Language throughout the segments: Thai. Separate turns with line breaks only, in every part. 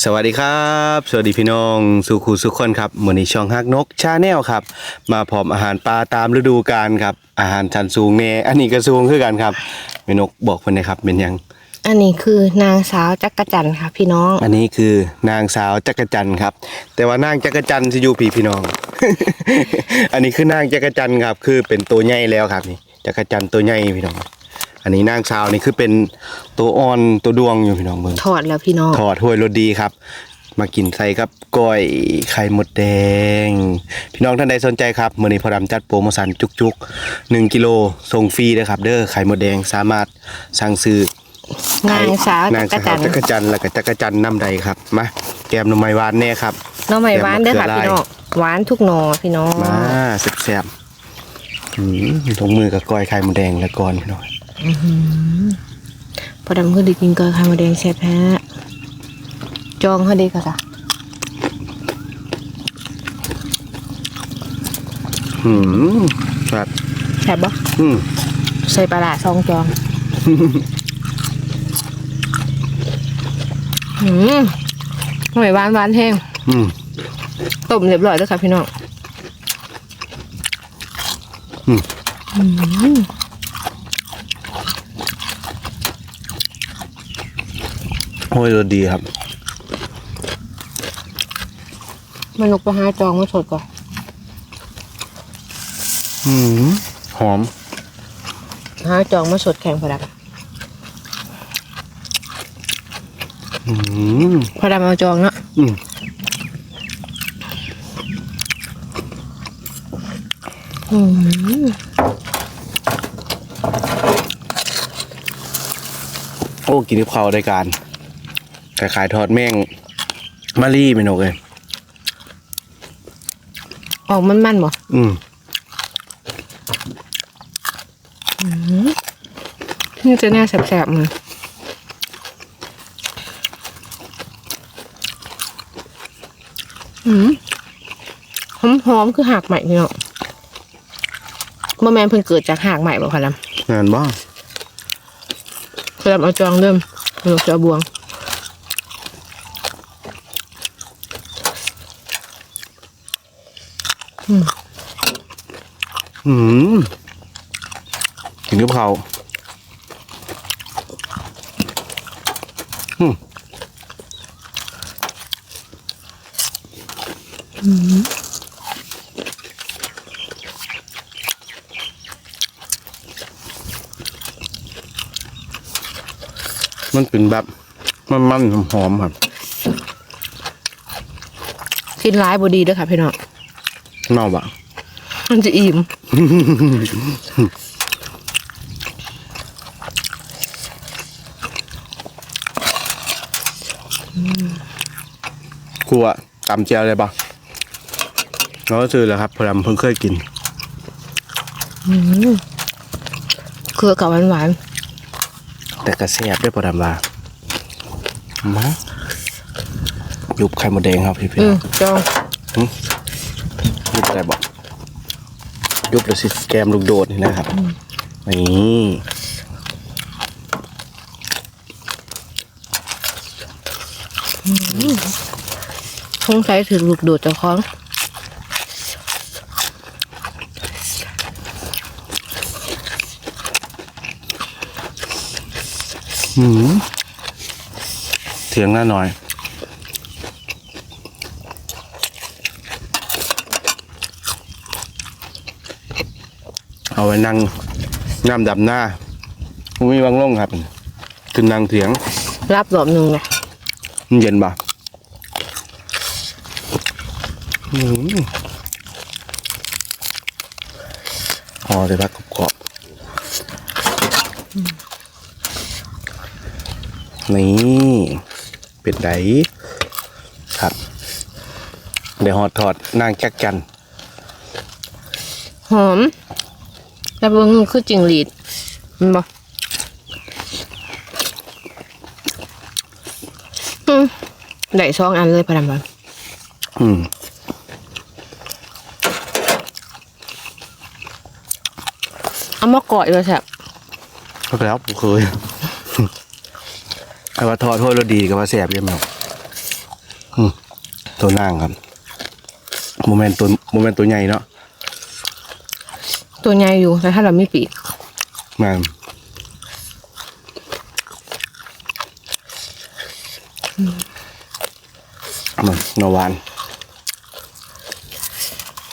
สวัสดีครับ สวัสดีพี่น้องสุขูสุขคนครับมือนี้ช่องฮักนกชาแนลครับ มาพร้อมอาหารปลาตามฤดูกาลครับ อาหารชั้นสูงแน่อันนี้ก็สูงคือกันครับแม่นกบอกเพิ่นนะครับเป็นหยัง
อันนี้คือนางสาวจักรจันทร์ค่ะ พี่น้อง
อันนี้คือนางสาวจักรจันทร์ครับ แต่ว่านางจักรจันทร์สิอยู่พี่พี่น้อง อันนี้คือนางจักรจันทร์ครับ คือเป็นตัวใหญ่แล้วครับนี่จักรจันทร์ตัวใหญ่พี่น้อง อันนี้นางสาวนี่คือเป็นตัวอ่อนตัวดวงอยู่พี่น้องเบิ่ง
ถอดแล้วพี่น้อง
ถอดถ้วยรสดีครับ มากินใส่กับก้อยไข่มดแดง พี่น้องท่านใดสนใจครับมื่อนี้พอดำจัดโปรโมชั่นจุกๆ1กิโลส่งฟรีเลยครับ เด้อไข่มดแดงสามารถสั่งซื้อนา
งสาว
นา
จั
ง
กร
สา
จั
วน
ท
จักร
ร์
จันทร์แล้วก็จักรจันทร์น้ำใดครับมาแกมหน่อไม้หวานแน่ครับ
หน้องใหม่หวานเด้อค่ะ
แกงมะเขือ
พี่น้องหวานทุกหนอพี่น้อง
มาแซ่บๆอืมลงมือกับก้อยไข่มดแดงแล้วก่อนพี่น้อง
พอดำคือได้กินกอยไข่มดแดงแซ่บแพ้จองเขาดีก็จ้ะ
อืมครับ
แซ่บบ่
อืม
ใส่ปลาร้าซองจองอืมหน่อยหวานหวานแห้ง
อืม
ต้มเรียบร้อยแล้วค่ะพี่น้อง
อืม
อืม
โอ้ยรสดีครับ
มันลกไปหาจองมาสดก่อน
อืมหอม
หาจองมาสดแข่งพอด
อืมำ
พอดำเอาจองเนาะ
อืม
อืม
โอ้กินกับข้าวได้การ ขายขายทอดแม่งมารี่เมนูเลย
ออกมันมันๆบ่
อืม
นี่จะแน่แสบๆมืออืมหอมหอมๆคือหากใหม่พี่เนาะบ่แมนเพิ่งเกิดจากหากใหม่บ่พะล
งานบ้าำ
พะลำเอาจองเริ่มเริ่มจะเอาบวง
อืมกินกับข้าวอืมมันเป็นแบบมันมันๆหอมครับ
กินร้ายบดีด้อค่ะพี่เนาะ
นอกบะ
มันจะอิ่ม
ครัวตำเจียวเลยปะเราก็ซื้อแล้วครับพอดำเพิ่งเคยกิน
คือกับหวานหวาน
แต่กระแซบได้พอดำลามายุบไข่มดแดงครับพี่
ๆ
พี่
อืมจอง
ยุบอะไรบอกยุบเลยสิแกมลูกโดดนี่นะครับนี่
สงสัยถือลูกโดดเจ้าของ
หืมเถียงหน้าหน่อย เอาไว้นั่งน้ำดับหน้าไม่มีวางลงครับขึ้นนั่งเถียง
รับรอบหนึ่งเลย
มันเย็นปะอืมพอเลยพักกรอบๆนี่ เป็ดไดครับเดี๋ยวหอดถอดนางแจ็คกัน
หอม แล้วเบิ่งคือจิงหรีดมันบ่อืมได้สองอันเลยพะดำบอล
อืม
เอามาเกาะอยู่แซ่บ
ก็แล้วผมเคยแต่ว่าทอดถ้วยรสดีกับว่าแสบยังไงตัวนางครับโมเมนต์ตัวโมเมนต์ตัวใหญ่เนาะ
ตัวใหญ่อยู่แต่ถ้าเราไม่ปีก
แม่นมันนวาน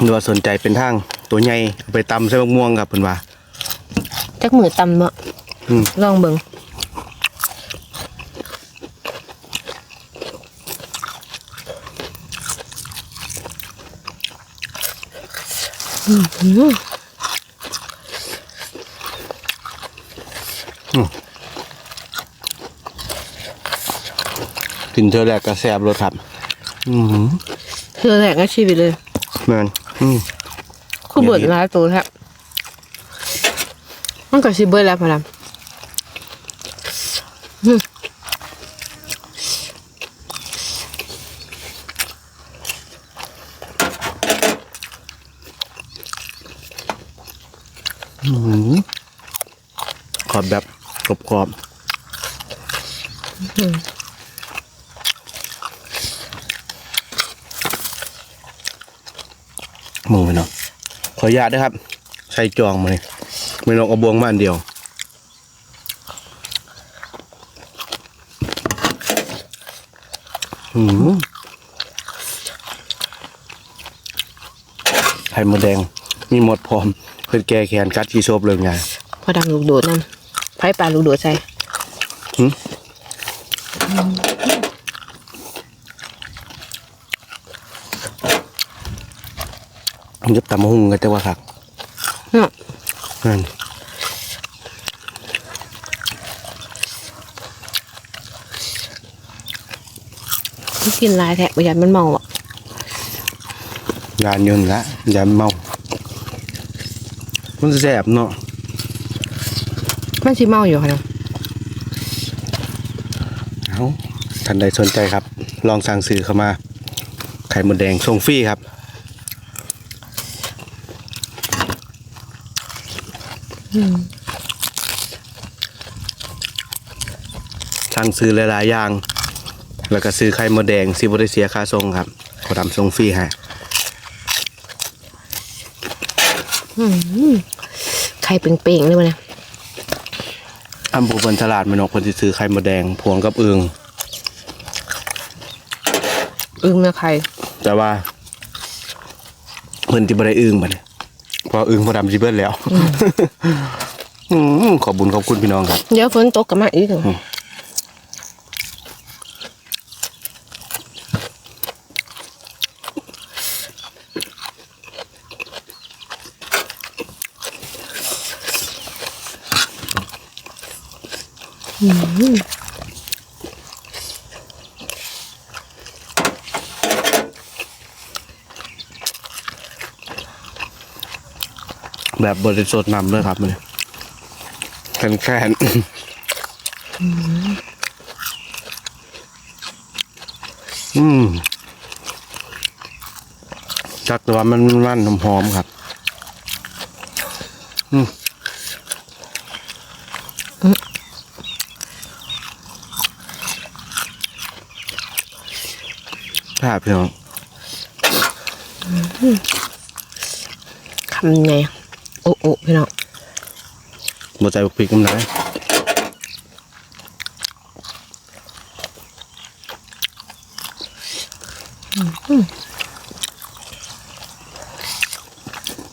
หรือว่าสนใจเป็นทาง ตัวใหญ่เอาไปตำใส่มะม่วงครับเพิ่นว่า
จักมือตำเนาะ
อืม
ลองเบิ่งอืม
กินเท่าแรกก็แซ่บรสครับ อือหือ
เธอแหลกในชีวิตเลย
แม่นอืม
คือเบิดร้ายตัวแทบมันก็ชิเบิดแล้วพะนะ
อื้อหือขอบแบบกรอบกรอบๆ มึงไปเนาะขออนุญาตด้วยครับ ใส่จองมาเลยไม่นกเอาบวงมาอันเดียวอืมไข่มดแดง มีหมดพร้อม เพื่อนแกแขนกัดที่โซบเลยไง
พอดังลูกโดดนั่นไผ่ปลาลูกโดดใส่
มันจะตำมะฮุ่งกันแต่ว่าครับ
เนาะ
นั่น
มันกินหลายแทะประหยัดมันเมาอะ
งานยนต์ละอย่าเมา มันแสบเนาะ
มันสิเมาอยู่ค่ะนะ
เอาท่านใดสนใจครับ ลองสั่งซื้อเข้ามา ไข่มดแดงส่งฟรีครับ สั่งซื้อหลายๆอย่าง แล้วก็ซื้อไข่มดแดงซีบริเสียค่าส่งครับขอทำส่งฟรีให้
ไข่เป่งๆเลยวะเนี่ย
อัมพูบนฉลาดมันออกคนที่ซื้อไข่มดแดงพวงกับอึง
อึ้งเนื้อไข่
แต่ว่าเพิ่นที่บ่ได้อึงบัดนี้เพออึงพอดำสิเบิดแล้วอืมขอบบุญขอบคุณพี่น้องครับ
เดี๋ยวฝนตกกับมาอีกหนึ่ง
แบบบริสุทธิ์นำด้วยครับมันแคนแคนอืมจักต่ว่ามันมันหอมครับ อืมครับพี่น้อง
คำไง อ้โอ้พี่น้อง
หมดใจพริกน้ำไหน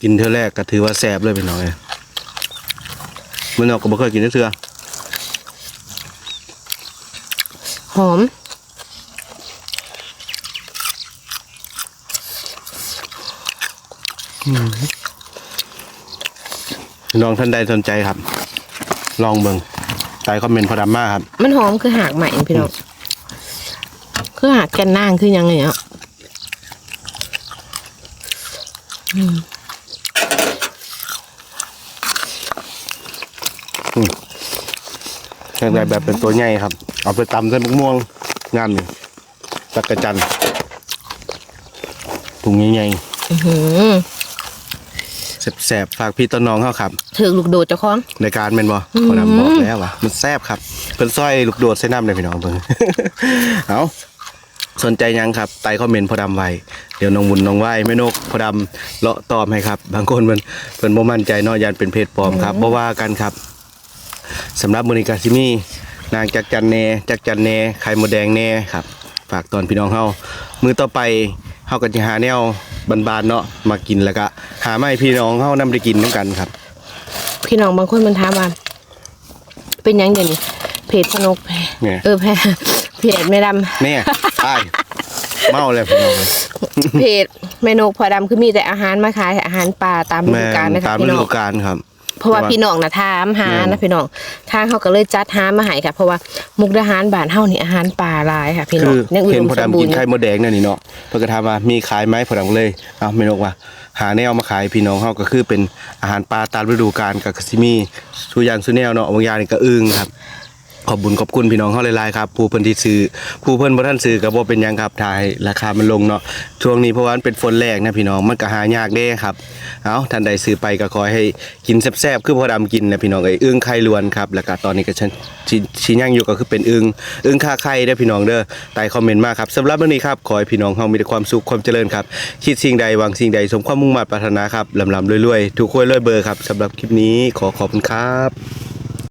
กินเท่าแรกก็ถือว่าแซ่บเลยพี่น้องเอ้ยมันออกก็บ่เคยกินเทื่อ
หอม
พี่ น้องท่านใดสนใจครับ ลองเบิ่งใต้คอมเมนต์พอดำมาครับ
มันหอมคือหากใหม่พี่น้องคือหากแกนนางคือยังไงอะ
แข่งได้แบบเป็นตัวใหญ่ครับ เอาไปตำใส่มะม่วงงามนี่จักระจันถุงใหญ่
อื้อหือ
ๆ แสบๆฝากพี่ต้นน้องเขาครับ
ถือลูกโดดเจ้าของ
ในการเป็นบ่พอดำบอกแล้วว่ามันแซ่บครับเป็นสร้อยลูกโดดใส่น้ำเลยพี่น้องเบิ่ง เอาสนใจยังครับใต้คอมเมนต์พอดำไว้เดี๋ยวน้องบุญน้องไหว้แม่นกพอดำเลาะตอบให้ครับ บางคนมันเพิ่นบ่มั่นใจเนาะยานเป็นเพจปลอมครับบ่ว่ากันครับสำหรับมื้อนี้ก็สิมีนางจักจันแหน่จักจันแหน่ไข่มดแดงแหน่ครับ ฝากตอนพี่น้องเฮามื้อต่อไป เฮาก็สิหาแนวบานๆเนาะมากินแล้วก็หามาให้พี่น้องเฮานำได้กินนํกันครับ
พี่น้องบางคนมันถามว่าเป็นหยังเดี๋ยวนี้เพจพนก
เนี่ย
เออแพเพจแม่ดำ
แม่อ้ายเมาแล้วพี่น้องเอ้ย
เพจแม่นกพอดำคือมีแต่อาหารมาขายอาหารป่าตามฤ
แม่
ดูกาลนะ
ตา
คะ
มฤ
พี่น้อ
ดู
ง
กาลครับ
เพราะว่า
แต่ว่า
พี่น้องนะถามหา
แม่น
นะพี่น้องทางเขาก็เลยจัดหามาให้ค่ะ เพราะว่ามุกดาหารบ้านเฮานี่อาหารป่าหลายค่ะพี่น้อ
คื
ง
อ
ยังอุ
เห็
ด
น
ม
พอ
สม
ดำ
บู
กิ
ร
น
ณ์
ไข่มดแดงนั่นนี่เนาะเพิ่นก็ถามว่ามีขายไหมพอดำก็เลยเอ้าไม่นกว่า หาแนวมาขายพี่น้องเฮาก็คือเป็นอาหารปลาตามฤดูกาลก็สิมีสุอย่างสุแนวเนาะบางอย่างนี่ก็อึ้งครับ ขอบบุญขอบคุณพี่น้องเฮาหลายๆครับผู้เพิ่นที่ซื้อผู้เพิ่นบ่ทันซื้อก็บ่เป็นหยังครับถ่ายราคามันลงเนาะช่วงนี้เพราะว่ามันเป็นฝนแรกนะพี่น้องมันก็หายากเด้ครับเอาท่านใดซื้อไปก็ขอให้กินแซ่บๆคือพอดำกินนะพี่น้องเอ้ยอึ้งไข่ล้วนครับแล้วก็ตอนนี้ก็ฉันชิชิย่างอยู่ก็คือเป็นอึ้งอึ้งค่าไข่เด้อพี่น้องเด้อใต้คอมเมนต์มาครับสำหรับวันนี้ครับขอให้พี่น้องเฮามีแต่ความสุขความเจริญครับคิดสิ่งใดหวังสิ่งใดสมความมุ่งมั่นปรารถนาครับลำๆรวยๆทุกคนรวยเบอร์ครับสำหรับคลิปนี้ขอขอบคุณครับ